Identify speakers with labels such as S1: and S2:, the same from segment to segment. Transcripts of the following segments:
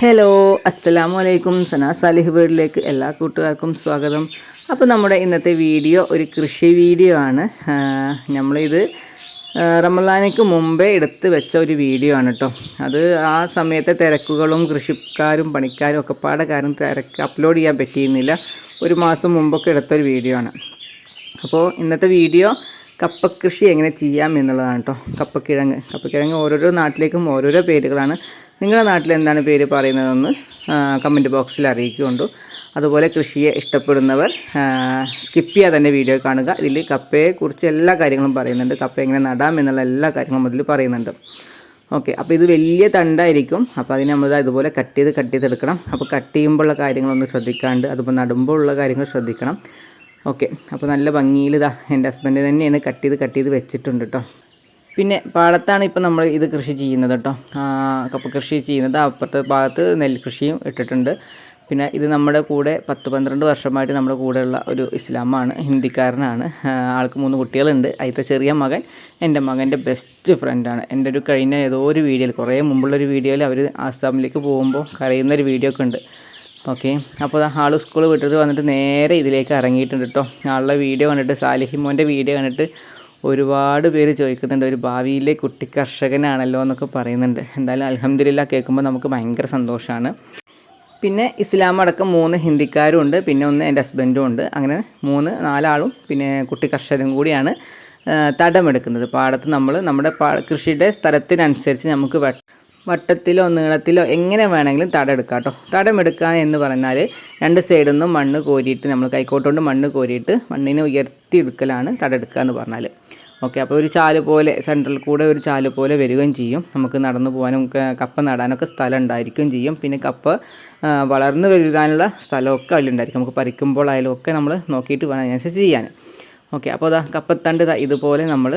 S1: Hello അസ്സലാമു അലൈക്കും സനാ Salih വീടിലേക്ക് എല്ലാ കൂട്ടുകാർക്കും സ്വാഗതം. അപ്പോൾ നമ്മുടെ ഇന്നത്തെ വീഡിയോ ഒരു കൃഷി വീഡിയോ ആണ്. നമ്മളിത് റമദാനയ്ക്ക് മുമ്പേ എടുത്ത് വെച്ച ഒരു വീഡിയോ ആണ് കേട്ടോ അത് ആ സമയത്തെ തിരക്കുകളും കൃഷിക്കാരും പണിക്കാരും ഒക്കെ പാടെ കാരണം തിരക്ക് അപ്ലോഡ് ചെയ്യാൻ പറ്റിയിരുന്നില്ല. ഒരു മാസം മുമ്പൊക്കെ എടുത്തൊരു വീഡിയോ ആണ്. അപ്പോൾ ഇന്നത്തെ വീഡിയോ കപ്പക്കൃഷി എങ്ങനെ ചെയ്യാം എന്നുള്ളതാണ് കേട്ടോ കപ്പക്കിഴങ്ങ് കപ്പക്കിഴങ്ങ് ഓരോരോ നാട്ടിലേക്കും ഓരോരോ പേരുകളാണ്. നിങ്ങളുടെ നാട്ടിൽ എന്താണ് പേര് പറയുന്നതെന്ന് കമന്റ് ബോക്സിൽ അറിയിക്കുകൊണ്ടു അതുപോലെ കൃഷിയെ ഇഷ്ടപ്പെടുന്നവർ സ്കിപ്പ് ചെയ്യാതെ തന്നെ വീഡിയോ കാണുക. ഇതിൽ കപ്പയെക്കുറിച്ച് എല്ലാ കാര്യങ്ങളും പറയുന്നുണ്ട്. കപ്പ എങ്ങനെ നടാം എന്നുള്ള എല്ലാ കാര്യങ്ങളും അതിൽ പറയുന്നുണ്ട്. ഓക്കെ അപ്പോൾ ഇത് വലിയ തണ്ടായിരിക്കും. അപ്പോൾ അതിന് നമ്മൾ ഇതുപോലെ കട്ട് ചെയ്ത് കട്ട് ചെയ്തെടുക്കണം അപ്പോൾ കട്ട് ചെയ്യുമ്പോഴുള്ള കാര്യങ്ങളൊന്ന് ശ്രദ്ധിക്കാണ്ട് അതിപ്പോൾ നടുമ്പോൾ ഉള്ള കാര്യങ്ങൾ ശ്രദ്ധിക്കണം. ഓക്കെ അപ്പോൾ നല്ല ഭംഗിയിൽ ഇതാ എന്റെ ഹസ്ബൻഡ് തന്നെയാണ് കട്ട് ചെയ്ത് കട്ട് ചെയ്ത് വെച്ചിട്ടുണ്ട് കേട്ടോ പിന്നെ പാടത്താണ് ഇപ്പോൾ നമ്മൾ ഇത് കൃഷി ചെയ്യുന്നത് കേട്ടോ. കപ്പ കൃഷി ചെയ്യുന്നത്. അപ്പുറത്തെ ഭാഗത്ത് നെൽകൃഷിയും ഇട്ടിട്ടുണ്ട്. പിന്നെ ഇത് നമ്മുടെ കൂടെ പത്ത് പന്ത്രണ്ട് വർഷമായിട്ട് നമ്മുടെ കൂടെയുള്ള ഒരു ഇസ്ലാമാണ് ഹിന്ദിക്കാരനാണ്. ആൾക്ക് മൂന്ന് കുട്ടികളുണ്ട്. അതിലത്തെ ചെറിയ മകൻ എന്റെ മകന്റെ ബെസ്റ്റ് ഫ്രണ്ടാണ് എന്റെ ഒരു കഴിഞ്ഞ ഏതോ ഒരു വീഡിയോയിൽ കുറേ മുമ്പുള്ളൊരു വീഡിയോയിൽ അവർ ആസാമിലേക്ക് പോകുമ്പോൾ കരയുന്നൊരു വീഡിയോ ഒക്കെ ഉണ്ട്. ഓക്കെ. അപ്പോൾ ആൾ സ്കൂൾ വിട്ടിട്ട് വന്നിട്ട് നേരെ ഇതിലേക്ക് ഇറങ്ങിയിട്ടുണ്ട് കേട്ടോ. ആളുടെ വീഡിയോ കണ്ടിട്ട് സാലിഹിമോന്റെ വീഡിയോ കണ്ടിട്ട് ഒരുപാട് പേര് ചോദിക്കുന്നുണ്ട് ഒരു ഭാവിയിലെ കുട്ടി കർഷകനാണല്ലോ എന്നൊക്കെ പറയുന്നുണ്ട്. എന്തായാലും അലഹമ്മദില്ല കേൾക്കുമ്പോൾ നമുക്ക് ഭയങ്കര സന്തോഷമാണ് പിന്നെ ഇസ്ലാം അടക്കം മൂന്ന് ഹിന്ദിക്കാരും ഉണ്ട് പിന്നെ ഒന്ന് എന്റെ ഹസ്ബൻഡും ഉണ്ട്. അങ്ങനെ മൂന്ന് നാലാളും പിന്നെ കുട്ടി കർഷകരും കൂടിയാണ് തടമെടുക്കുന്നത്. പാടത്ത് നമ്മൾ നമ്മുടെ കൃഷിയുടെ സ്ഥലത്തിനനുസരിച്ച് നമുക്ക് വട്ടത്തിലോ നീളത്തിലോ എങ്ങനെ വേണമെങ്കിലും തടം എടുക്കാം കേട്ടോ തടം എടുക്കുക എന്ന് പറഞ്ഞാൽ രണ്ട് സൈഡിൽ നിന്നും മണ്ണ് കോരിയിട്ട് നമ്മൾ കൈക്കോട്ടുകൊണ്ട് മണ്ണ് കോരിയിട്ട് മണ്ണിനെ ഉയർത്തി എടുക്കലാണ് തട എടുക്കുക എന്ന് പറഞ്ഞാൽ ഓക്കെ അപ്പോൾ ഒരു ചാൽ പോലെ സെൻട്രൽ കൂടെ ഒരു ചാൽ പോലെ വരികയും ചെയ്യും. നമുക്ക് നടന്നു പോകാനും കപ്പ നടാനൊക്കെ സ്ഥലം ഉണ്ടായിരിക്കുകയും ചെയ്യും. പിന്നെ കപ്പ വളർന്നു വരുവാനുള്ള സ്ഥലമൊക്കെ അതിലുണ്ടായിരിക്കും. നമുക്ക് പറിക്കുമ്പോഴായാലും ഒക്കെ നമ്മൾ നോക്കിയിട്ട് വേണം അതിനനുസരിച്ച് ചെയ്യാൻ. ഓക്കെ അപ്പോൾ അതാ കപ്പത്തണ്ട് ഇതുപോലെ നമ്മൾ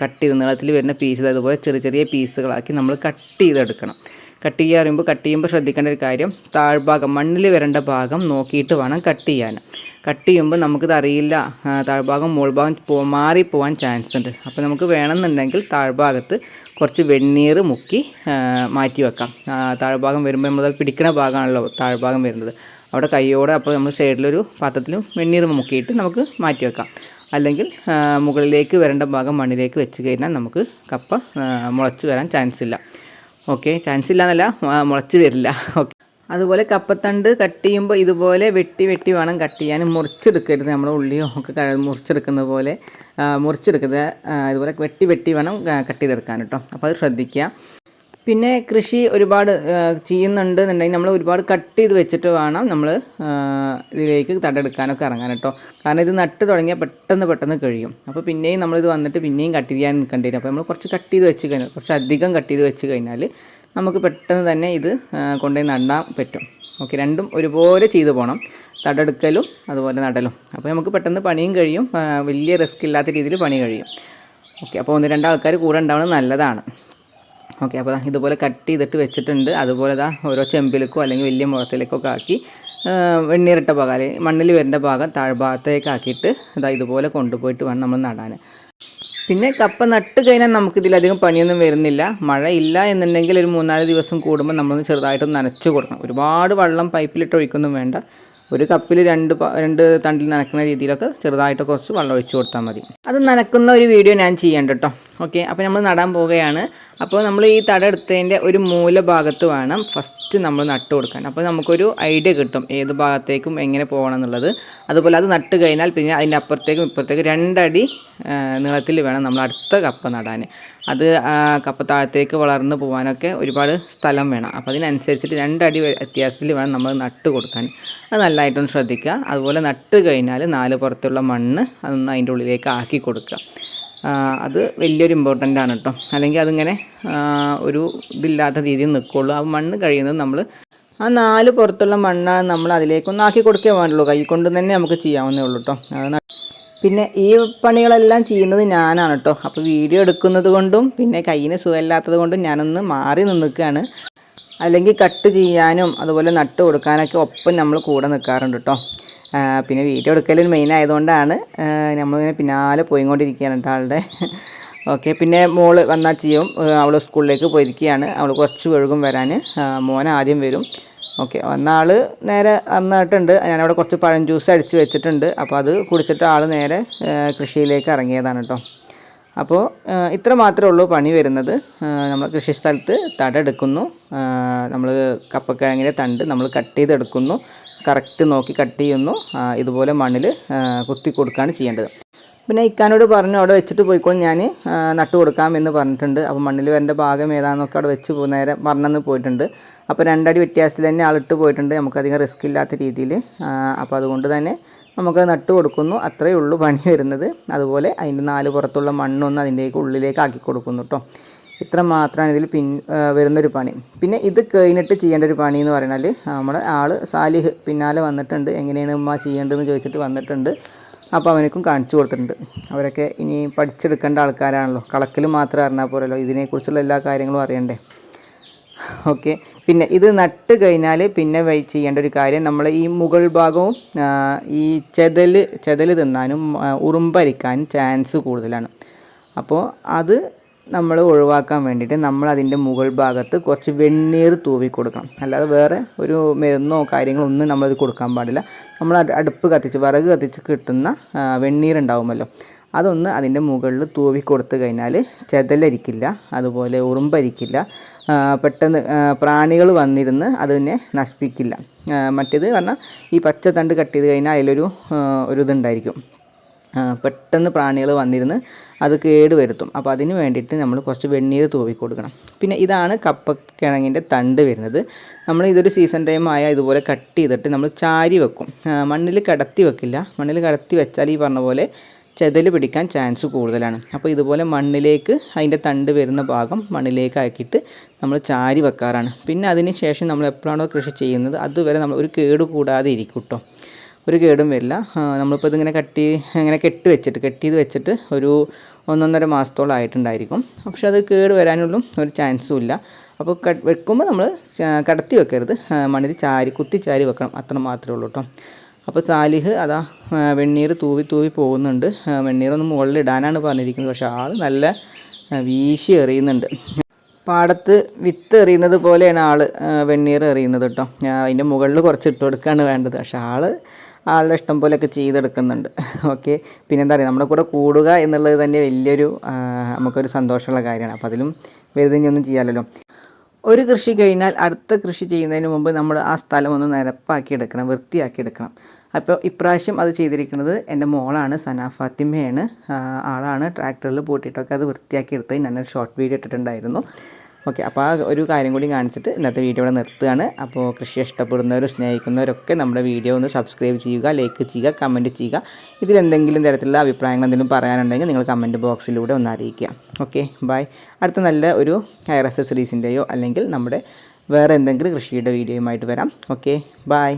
S1: കട്ട് ചെയ്ത് നീളത്തിൽ വരുന്ന പീസ് അതുപോലെ ചെറിയ ചെറിയ പീസുകളാക്കി നമ്മൾ കട്ട് ചെയ്തെടുക്കണം. കട്ട് ചെയ്യാൻ പറയുമ്പോൾ കട്ട് ചെയ്യുമ്പോൾ ശ്രദ്ധിക്കേണ്ട ഒരു കാര്യം താഴ്ഭാഗം മണ്ണിൽ വരേണ്ട ഭാഗം നോക്കിയിട്ട് വേണം കട്ട് ചെയ്യാൻ. കട്ട് ചെയ്യുമ്പോൾ നമുക്കിത് അറിയില്ല താഴ്ഭാഗം മുകൾഭാഗം പോ മാറിപ്പോവാൻ ചാൻസ് ഉണ്ട്. അപ്പോൾ നമുക്ക് വേണമെന്നുണ്ടെങ്കിൽ താഴ്ഭാഗത്ത് കുറച്ച് വെണ്ണീർ മുക്കി മാറ്റി വെക്കാം. താഴ്ഭാഗം വരുമ്പോൾ നമ്മൾ പിടിക്കുന്ന ഭാഗമാണല്ലോ താഴ്ഭാഗം വരുന്നത്. അവിടെ കൈയോടെ അപ്പോൾ നമ്മൾ സൈഡിലൊരു പാത്രത്തിലും വെണ്ണീർ മുക്കിയിട്ട് നമുക്ക് മാറ്റി വെക്കാം. അല്ലെങ്കിൽ മുകളിലേക്ക് വരേണ്ട ഭാഗം മണ്ണിലേക്ക് വെച്ച് കഴിഞ്ഞാൽ നമുക്ക് കപ്പ മുളച്ച് വരാൻ ചാൻസ് ഇല്ല. ഓക്കെ ചാൻസ് ഇല്ല എന്നല്ല മുളച്ച് വരില്ല. ഓക്കെ അതുപോലെ കപ്പത്തണ്ട് കട്ട് ചെയ്യുമ്പോൾ ഇതുപോലെ വെട്ടി വെട്ടി വേണം കട്ട് ചെയ്യാൻ. മുറിച്ചെടുക്കരുത് നമ്മൾ ഉള്ളിയോ ഒക്കെ മുറിച്ചെടുക്കുന്ന പോലെ മുറിച്ചെടുക്കരുത്. ഇതുപോലെ വെട്ടി വെട്ടി വേണം കട്ട് ചെയ്തെടുക്കാൻ കേട്ടോ. അപ്പോൾ അത് ശ്രദ്ധിക്കുക. പിന്നെ കൃഷി ഒരുപാട് ചെയ്യുന്നുണ്ട് എന്നുണ്ടെങ്കിൽ നമ്മൾ ഒരുപാട് കട്ട് ചെയ്ത് വെച്ചിട്ട് വേണം നമ്മൾ ഇതിലേക്ക് തടെടുക്കാനൊക്കെ ഇറങ്ങാൻ കേട്ടോ. കാരണം ഇത് നട്ട് തുടങ്ങിയാൽ പെട്ടെന്ന് പെട്ടെന്ന് കഴിയും. അപ്പോൾ പിന്നെയും നമ്മളിത് വന്നിട്ട് പിന്നെയും കട്ട് ചെയ്യാൻ നിൽക്കേണ്ടി വരും. അപ്പോൾ നമ്മൾ കുറച്ച് കട്ട് ചെയ്ത് വെച്ച് കഴിഞ്ഞാൽ കുറച്ച് അധികം കട്ട് ചെയ്ത് വെച്ച് കഴിഞ്ഞാൽ നമുക്ക് പെട്ടെന്ന് തന്നെ ഇത് കൊണ്ടുപോയി നടാൻ പറ്റും. ഓക്കെ രണ്ടും ഒരുപോലെ ചെയ്തു പോകണം. തടെടുക്കലും അതുപോലെ നടലും. അപ്പോൾ നമുക്ക് പെട്ടെന്ന് പണിയും കഴിയും. വലിയ റിസ്ക് ഇല്ലാത്ത രീതിയിൽ പണി കഴിയും. ഓക്കെ അപ്പോൾ ഒന്ന് രണ്ടാൾക്കാർ കൂടെ ഉണ്ടാവുന്നത് നല്ലതാണ്. ഓക്കെ അപ്പോൾ ഇതുപോലെ കട്ട് ചെയ്തിട്ട് വെച്ചിട്ടുണ്ട്. അതുപോലെ ഇതാ ഓരോ ചെമ്പിലേക്കോ അല്ലെങ്കിൽ വലിയ മുഖത്തിലേക്കോ ഒക്കെ ആക്കി ഭാഗം അല്ലെങ്കിൽ മണ്ണിൽ വരേണ്ട ഭാഗം താഴ്ഭാഗത്തേക്ക് ആക്കിയിട്ട് ഇതാ ഇതുപോലെ കൊണ്ടുപോയിട്ട് വേണം നമ്മൾ നടാൻ. പിന്നെ കപ്പ നട്ട് കഴിഞ്ഞാൽ നമുക്കിതിലധികം പണിയൊന്നും വരുന്നില്ല. മഴ ഇല്ല എന്നുണ്ടെങ്കിൽ ഒരു മൂന്നാൽ ദിവസം കൂടുമ്പോൾ നമ്മൾ ചെറുതായിട്ടൊന്ന് നനച്ചു കൊടുക്കണം. ഒരുപാട് വെള്ളം പൈപ്പിലിട്ട് ഒഴിക്കൊന്നും വേണ്ട. ഒരു കപ്പിൽ രണ്ട് രണ്ട് തണ്ടിൽ നനക്കുന്ന രീതിയിലൊക്കെ ചെറുതായിട്ട് കുറച്ച് വെള്ളം ഒഴിച്ചു കൊടുത്താൽ മതി. അത് നനക്കുന്ന ഒരു വീഡിയോ ഞാൻ ചെയ്യേണ്ട കേട്ടോ. ഓക്കെ അപ്പോൾ നമ്മൾ നടാൻ പോവുകയാണ്. അപ്പോൾ നമ്മൾ ഈ തട എടുത്തതിന്റെ ഒരു മൂലഭാഗത്ത് വേണം ഫസ്റ്റ് നമ്മൾ നട്ട് കൊടുക്കാൻ. അപ്പോൾ നമുക്കൊരു ഐഡിയ കിട്ടും ഏത് ഭാഗത്തേക്കും എങ്ങനെ പോകണം എന്നുള്ളത്. അതുപോലെ അത് നട്ട് കഴിഞ്ഞാൽ പിന്നെ അതിന്റെ അപ്പുറത്തേക്കും ഇപ്പുറത്തേക്കും രണ്ടടി നീളത്തിൽ വേണം നമ്മൾ അടുത്ത കപ്പ നടാൻ. അത് കപ്പ താഴത്തേക്ക് വളർന്നു പോകാനൊക്കെ ഒരുപാട് സ്ഥലം വേണം. അപ്പോൾ അതിനനുസരിച്ചിട്ട് രണ്ടടി വ്യത്യാസത്തിൽ വേണം നമ്മൾ നട്ട് കൊടുക്കാൻ. അത് നല്ലതായിട്ടൊന്ന് ശ്രദ്ധിക്കുക. അതുപോലെ നട്ട് കഴിഞ്ഞാൽ നാല് പുറത്തുള്ള മണ്ണ് അതൊന്ന് അതിന്റെ ഉള്ളിലേക്ക് ആക്കി കൊടുക്കുക. അത് വലിയൊരു ഇമ്പോർട്ടന്റ് ആണ് കേട്ടോ അല്ലെങ്കിൽ അതിങ്ങനെ ഒരു ഇതില്ലാത്ത രീതിയിൽ നിൽക്കുള്ളൂ ആ മണ്ണ് കഴിയുന്നത് നമ്മൾ ആ നാല് പുറത്തുള്ള മണ്ണാണ് നമ്മൾ അതിലേക്കൊന്നും ആക്കി കൊടുക്കേ പാടുള്ളൂ കൈ കൊണ്ട് തന്നെ നമുക്ക് ചെയ്യാവുന്നേ ഉള്ളൂ കേട്ടോ പിന്നെ ഈ പണികളെല്ലാം ചെയ്യുന്നത് ഞാനാണ് കേട്ടോ അപ്പോൾ വീഡിയോ എടുക്കുന്നത് കൊണ്ടും പിന്നെ കയ്യിന് സുഖമില്ലാത്തത് കൊണ്ടും ഞാനൊന്ന് മാറി നിൽക്കുകയാണ് അല്ലെങ്കിൽ കട്ട് ചെയ്യാനും അതുപോലെ നട്ട് കൊടുക്കാനൊക്കെ ഒപ്പം നമ്മൾ കൂടെ നിൽക്കാറുണ്ട് കേട്ടോ. പിന്നെ വീഡിയോ എടുക്കലും മെയിൻ ആയതുകൊണ്ടാണ് നമ്മളിങ്ങനെ പിന്നാലെ പോയിക്കൊണ്ടിരിക്കുകയാണ് കേട്ടോ ആളുടെ. ഓക്കെ പിന്നെ മോൾ വന്നാൽ ചെയ്യും. അവൾ സ്കൂളിലേക്ക് പോയിരിക്കുകയാണ്. അവൾ കുറച്ച് വഴുകും വരാൻ മോൻ ആദ്യം വരും. ഓക്കെ വന്ന ആൾ നേരെ വന്നിട്ടുണ്ട്. ഞാനവിടെ കുറച്ച് പഴം ജ്യൂസ് അടിച്ച് വെച്ചിട്ടുണ്ട്. അപ്പോൾ അത് കുടിച്ചിട്ട് ആൾ നേരെ കൃഷിയിലേക്ക് ഇറങ്ങിയതാണ് കേട്ടോ. അപ്പോൾ ഇത്ര മാത്രമേ ഉള്ളൂ പണി വരുന്നത്. നമ്മൾ കൃഷി സ്ഥലത്ത് തടെടുക്കുന്നു. നമ്മൾ കപ്പക്കിഴങ്ങിന്റെ തണ്ട് നമ്മൾ കട്ട് ചെയ്തെടുക്കുന്നു. കറക്റ്റ് നോക്കി കട്ട് ചെയ്യുന്നു. ഇതുപോലെ മണ്ണിൽ കുത്തി കൊടുക്കുകയാണ് ചെയ്യേണ്ടത്. പിന്നെ ഇക്കാനോട് പറഞ്ഞു അവിടെ വെച്ചിട്ട് പോയിക്കോളും ഞാൻ നട്ടു കൊടുക്കാം എന്ന് പറഞ്ഞിട്ടുണ്ട്. അപ്പോൾ മണ്ണിൽ വരേണ്ട ഭാഗം ഏതാണെന്നൊക്കെ അവിടെ വെച്ച് നേരെ പറഞ്ഞെന്ന് പോയിട്ടുണ്ട്. അപ്പോൾ രണ്ടടി വ്യത്യാസത്തിൽ തന്നെ ആളിട്ട് പോയിട്ടുണ്ട്. നമുക്കധികം റിസ്ക് ഇല്ലാത്ത രീതിയിൽ അപ്പോൾ അതുകൊണ്ട് തന്നെ നമുക്ക് നട്ട് കൊടുക്കുന്നു. അത്രയേ ഉള്ളൂ പണി വരുന്നത്. അതുപോലെ അതിന്റെ നാല് പുറത്തുള്ള മണ്ണൊന്ന് അതിന്റെ ഉള്ളിലേക്ക് ആക്കി കൊടുക്കുന്നു കേട്ടോ ഇത്ര മാത്രമാണ് ഇതിൽ പിൻ വരുന്നൊരു പണി. പിന്നെ ഇത് കഴിഞ്ഞിട്ട് ചെയ്യേണ്ട ഒരു പണി എന്ന് പറഞ്ഞാൽ നമ്മുടെ ആൾ സാലിഹ് പിന്നാലെ വന്നിട്ടുണ്ട്. എങ്ങനെയാണ് ഉമ്മ ചെയ്യേണ്ടതെന്ന് ചോദിച്ചിട്ട് വന്നിട്ടുണ്ട്. അപ്പോൾ അവനക്കും കാണിച്ചു കൊടുത്തിട്ടുണ്ട്. അവരൊക്കെ ഇനി പഠിച്ചെടുക്കേണ്ട ആൾക്കാരാണല്ലോ. കളക്കിൽ മാത്രം അറിഞ്ഞാൽ പോരല്ലോ. ഇതിനെക്കുറിച്ചുള്ള എല്ലാ കാര്യങ്ങളും അറിയണ്ടേ? ഓക്കെ. പിന്നെ ഇത് നട്ട് കഴിഞ്ഞാൽ പിന്നെ വൈ- ചെയ്യേണ്ട ഒരു കാര്യം നമ്മൾ ഈ മുകൾ ഭാഗവും ഈ ചെതൽ ചെതൽ തിന്നാനും ഉറുമ്പരിക്കാനും ചാൻസ് കൂടുതലാണ്. അപ്പോൾ അത് നമ്മൾ ഒഴിവാക്കാൻ വേണ്ടിയിട്ട് നമ്മൾ അതിന്റെ മുകൾ ഭാഗത്ത് കുറച്ച് വെണ്ണീർ തൂവി കൊടുക്കണം. അല്ലാതെ വേറെ ഒരു മരുന്നോ കാര്യങ്ങളോ ഒന്നും നമ്മളത് കൊടുക്കാൻ പാടില്ല. നമ്മൾ അടുപ്പ് കത്തിച്ച് വിറക് കത്തിച്ച് കിട്ടുന്ന വെണ്ണീർ ഉണ്ടാവുമല്ലോ. അതൊന്ന് അതിന്റെ മുകളിൽ തൂവി കൊടുത്തു കഴിഞ്ഞാൽ ചെതലരിക്കില്ല അതുപോലെ ഉറുമ്പരിക്കില്ല പെട്ടെന്ന് പ്രാണികൾ വന്നിരുന്ന് അതിനെ നശിപ്പിക്കില്ല. മറ്റേത് പറഞ്ഞാൽ ഈ പച്ച തണ്ട് കട്ട് ചെയ്ത് കഴിഞ്ഞാൽ അതിലൊരു ഒരു ഇതുണ്ടായിരിക്കും പെട്ടെന്ന് പ്രാണികൾ വന്നിരുന്ന് അത് കേട് വരുത്തും അപ്പോൾ അതിന് വേണ്ടിയിട്ട് നമ്മൾ കുറച്ച് വെണ്ണീർ തൂവി കൊടുക്കണം പിന്നെ ഇതാണ് കപ്പക്കിഴങ്ങിന്റെ തണ്ട് വരുന്നത്. നമ്മൾ ഇതൊരു സീസൺ ടൈം ആയാൽ ഇതുപോലെ കട്ട് ചെയ്തിട്ട് നമ്മൾ ചാരി വെക്കും. മണ്ണിൽ കടത്തി വെക്കില്ല. മണ്ണിൽ കടത്തി വെച്ചാൽ ഈ പറഞ്ഞ പോലെ ചെതൽ പിടിക്കാൻ ചാൻസ് കൂടുതലാണ്. അപ്പോൾ ഇതുപോലെ മണ്ണിലേക്ക് അതിന്റെ തണ്ട് വരുന്ന ഭാഗം മണ്ണിലേക്ക് ആക്കിയിട്ട് നമ്മൾ ചാരി വെക്കാറാണ്. പിന്നെ അതിന് ശേഷം നമ്മൾ എപ്പോഴാണോ കൃഷി ചെയ്യുന്നത് അതുവരെ നമ്മൾ ഒരു കേട് കൂടാതെ ഇരിക്കും കേട്ടോ. ഒരു കേടും വരില്ല. നമ്മളിപ്പോൾ ഇതിങ്ങനെ കട്ടി ഇങ്ങനെ കെട്ടി വെച്ചിട്ട് കെട്ടി വെച്ചിട്ട് ഒരു ഒന്നൊന്നര മാസത്തോളം ആയിട്ടുണ്ടായിരിക്കും. പക്ഷെ അത് കേട് വരാനുള്ള ഒരു ചാൻസും ഇല്ല. അപ്പോൾ വെക്കുമ്പോൾ നമ്മൾ കടത്തി വെക്കരുത്. മണ്ണിൽ ചാരി കുത്തി ചാരി വെക്കണം. അത്ര മാത്രമേ ഉള്ളൂ കേട്ടോ. അപ്പോൾ സാലിഹ് അതാ വെണ്ണീർ തൂവി തൂവി പോകുന്നുണ്ട്. വെണ്ണീറൊന്നും മുകളിൽ ഇടാനാണ് പറഞ്ഞിരിക്കുന്നത്. പക്ഷേ ആൾ നല്ല വീശി എറിയുന്നുണ്ട്. പാടത്ത് വിത്ത് എറിയുന്നത് പോലെയാണ് ആൾ വെണ്ണീർ എറിയുന്നത് കേട്ടോ. അതിന്റെ മുകളിൽ കുറച്ച് ഇട്ട് കൊടുക്കുകയാണ് വേണ്ടത്. പക്ഷേ ആൾ ആളുടെ ഇഷ്ടം പോലെയൊക്കെ ചെയ്തെടുക്കുന്നുണ്ട്. ഓക്കെ. പിന്നെന്താ പറയുക നമ്മുടെ കൂടെ കൂടുക എന്നുള്ളത് തന്നെ വലിയൊരു നമുക്കൊരു സന്തോഷമുള്ള കാര്യമാണ്. അപ്പോൾ അതിലും വലുതിനൊന്നും ചെയ്യാമല്ലോ ഒരു കൃഷി കഴിഞ്ഞാൽ അടുത്ത കൃഷി ചെയ്യുന്നതിന് മുമ്പ് നമ്മൾ ആ സ്ഥലം ഒന്ന് നിരപ്പാക്കി എടുക്കണം വൃത്തിയാക്കി എടുക്കണം. അപ്പോൾ ഇപ്രാവശ്യം അത് ചെയ്തിരിക്കുന്നത് എന്റെ മോളാണ് സന ഫാത്തിമയാണ്. ആളാണ് ട്രാക്ടറിൽ പൂട്ടിയിട്ടൊക്കെ അത് വൃത്തിയാക്കി എടുത്തത് ഞാനൊരു ഷോർട്ട് വീഡിയോ ഇട്ടിട്ടുണ്ടായിരുന്നു. ഓക്കെ അപ്പോൾ ആ ഒരു കാര്യം കൂടി കാണിച്ചിട്ട് ഇന്നത്തെ വീഡിയോ ഇവിടെ നിർത്തുകയാണ്. അപ്പോൾ കൃഷി ഇഷ്ടപ്പെടുന്നവരും സ്നേഹിക്കുന്നവരൊക്കെ നമ്മുടെ വീഡിയോ ഒന്ന് സബ്സ്ക്രൈബ് ചെയ്യുക ലൈക്ക് ചെയ്യുക കമന്റ് ചെയ്യുക. ഇതിലെന്തെങ്കിലും തരത്തിലുള്ള അഭിപ്രായങ്ങൾ എന്തെങ്കിലും പറയാനുണ്ടെങ്കിൽ നിങ്ങൾ കമന്റ് ബോക്സിലൂടെ ഒന്ന് അറിയിക്കുക. ഓക്കെ ബൈ അടുത്ത നല്ല ഒരു ഹയർ അക്സസറീസിന്റെയോ അല്ലെങ്കിൽ നമ്മുടെ വേറെ എന്തെങ്കിലും കൃഷിയുടെ വീഡിയോയുമായിട്ട് വരാം. Okay bye